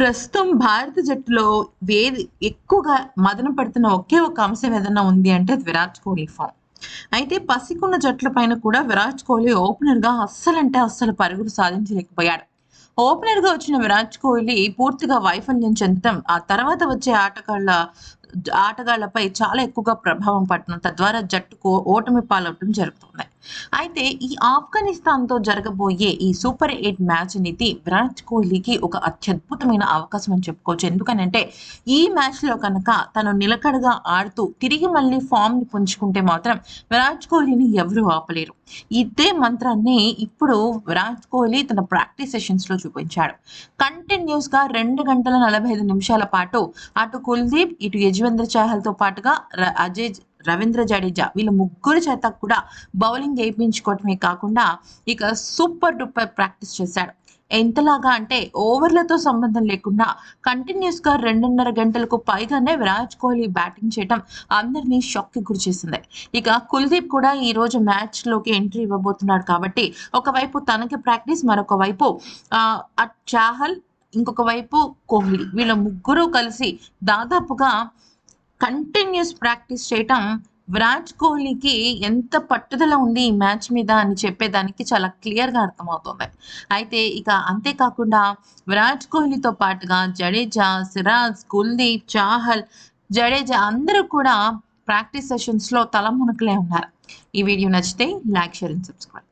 ప్రస్తుతం భారత జట్టులో వేది ఎక్కువగా మదన పడుతున్న ఒకే ఒక అంశం ఏదన్నా ఉంది అంటే అది విరాట్ కోహ్లీ ఫామ్ అయితే పసికున్న జట్ల పైన కూడా విరాట్ కోహ్లీ ఓపెనర్గా అస్సలంటే అస్సలు పరుగులు సాధించలేకపోయాడు. ఓపెనర్గా వచ్చిన విరాట్ కోహ్లీ పూర్తిగా వైఫల్యం చెందడం ఆ తర్వాత వచ్చే ఆటగాళ్ళ ఆటగాళ్ళపై చాలా ఎక్కువగా ప్రభావం పట్టడం తద్వారా జట్టుకు ఓటమి పాలవటం జరుగుతుంది. అయితే ఈ ఆఫ్ఘనిస్తాన్తో జరగబోయే ఈ సూపర్ ఎయిట్ మ్యాచ్ అనేది విరాట్ కోహ్లీకి ఒక అత్యద్భుతమైన అవకాశం అని చెప్పుకోవచ్చు. ఎందుకనంటే ఈ మ్యాచ్లో కనుక తను నిలకడగా ఆడుతూ తిరిగి మళ్ళీ ఫామ్ని పుంజుకుంటే మాత్రం విరాట్ కోహ్లీని ఎవరు ఆపలేరు. ఇదే మంత్రాన్ని ఇప్పుడు విరాట్ కోహ్లీ తన ప్రాక్టీస్ సెషన్స్లో చూపించాడు. కంటిన్యూస్గా రెండు గంటల నలభై ఐదు నిమిషాల పాటు అటు కుల్దీప్ ఇటు యజ్వేంద్ర చాహల్తో పాటుగా అజయ్ రవీంద్ర జడేజా వీళ్ళ ముగ్గురు చేత కూడా బౌలింగ్ వేయించుకోవటమే కాకుండా ఇక సూపర్ డూపర్ ప్రాక్టీస్ చేశాడు. ఎంతలాగా అంటే ఓవర్లతో సంబంధం లేకుండా కంటిన్యూస్గా రెండున్నర గంటలకు పైగానే విరాట్ కోహ్లీ బ్యాటింగ్ చేయడం అందరినీ షాక్కి గురి చేసింది ఇక కుల్దీప్ కూడా ఈ రోజు ఎంట్రీ ఇవ్వబోతున్నాడు కాబట్టి ఒకవైపు తనకి ప్రాక్టీస్ మరొక వైపు అట్ చాహల్ ఇంకొక వైపు కోహ్లీ. వీళ్ళ ముగ్గురు కలిసి దాదాపుగా కంటిన్యూస్ ప్రాక్టీస్ చేయటం విరాట్ కోహ్లీకి ఎంత పట్టుదల ఉంది ఈ మ్యాచ్ మీద అని చెప్పేదానికి చాలా క్లియర్గా అర్థమవుతుంది. అయితే ఇక అంతేకాకుండా విరాట్ కోహ్లీతో పాటుగా జడేజా సిరాజ్ కుల్దీప్ చాహల్ జడేజా అందరూ కూడా ప్రాక్టీస్ సెషన్స్లో తలమునకలే ఉన్నారు. ఈ వీడియో నచ్చితే లైక్ షేర్ అండ్ సబ్స్క్రైబ్